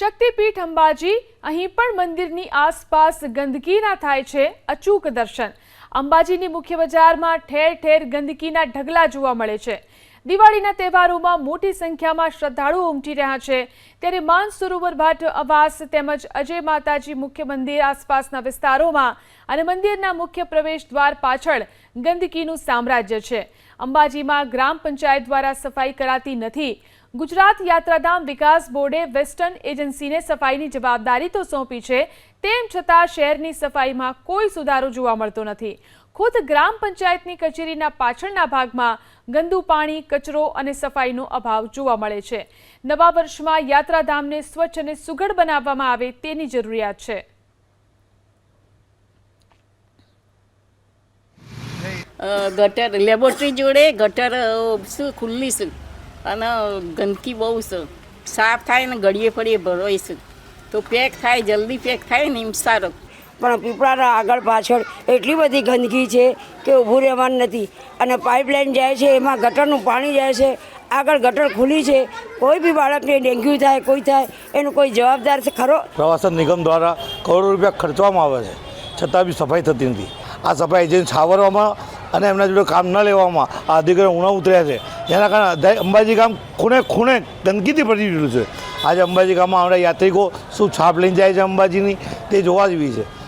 શક્તિપીઠ અંબાજી, અહીં પણ મંદિરની આસપાસ ગંદકીના થાય છે અચૂક દર્શન. અંબાજીની મુખ્ય બજારમાં ઠેર ઠેર ગંદકીના ઢગલા જોવા મળે છે. દિવાળીના તહેવારોમાં મોટી સંખ્યામાં શ્રદ્ધાળુઓ ઉમટી રહ્યા છે. ત્યારે માન સરોવર ભાટ આવાસ તેમજ અજય માતાજી મુખ્ય મંદિર આસપાસના વિસ્તારોમાં અને મંદિરના મુખ્ય પ્રવેશ દ્વાર પાછળ ગંદકીનું સામ્રાજ્ય છે. અંબાજીમાં ગ્રામ પંચાયત દ્વારા સફાઈ કરાતી નથી. ગુજરાત યાત્રાધામ વિકાસ બોર્ડે વેસ્ટર્ન એજન્સીને સફાઈની જવાબદારી તો સોંપી છે, તેમ છતાં શહેરની સફાઈમાં કોઈ સુધારો જોવા મળતો નથી. ખુદ ગ્રામ પંચાયતની કચેરીના પાછળના ભાગમાં ગંદુ પાણી, કચરો અને સફાઈનો અભાવ જોવા મળે છે. નવા વર્ષમાં યાત્રાધામને સ્વચ્છ અને સુઘડ બનાવવામાં આવે તેની જરૂરિયાત છે. ગટર લેબોરેટરી જોડે ગટર શું ખુલ્લી છે અને ગંદકી બહુ છે સાફ થાય ને ગળીએ ફળીએ ભરોય છે તો પેક થાય જલ્દી પેક થાય ને એમ સારો પણ પીપળાના આગળ પાછળ એટલી બધી ગંદકી છે કે ઊભું રહેવાનું નથી. અને પાઇપલાઇન જાય છે એમાં ગટરનું પાણી જાય છે આગળ ગટર ખુલ્લી છે કોઈ બી બાળકને ડેન્ગ્યુ થાય કોઈ થાય એનો કોઈ જવાબદાર છે ખરો? પ્રવાસન નિગમ દ્વારા કરોડો રૂપિયા ખર્ચવામાં આવે છે. છતાં બી સફાઈ થતી નથી. આ સફાઈ જે છાવરવામાં અને એમના જોડે કામ ન લેવામાં આ અધિકારીઓ ઉણા ઉતર્યા છે. જેના કારણે અંબાજી ગામ ખૂણે ખૂણે ગંદકીથી ભરી દીધું છે. આજે અંબાજી ગામમાં આવનારા યાત્રિકો શું છાપ લઈને જાય છે અંબાજીની? તે જોવા જેવી છે.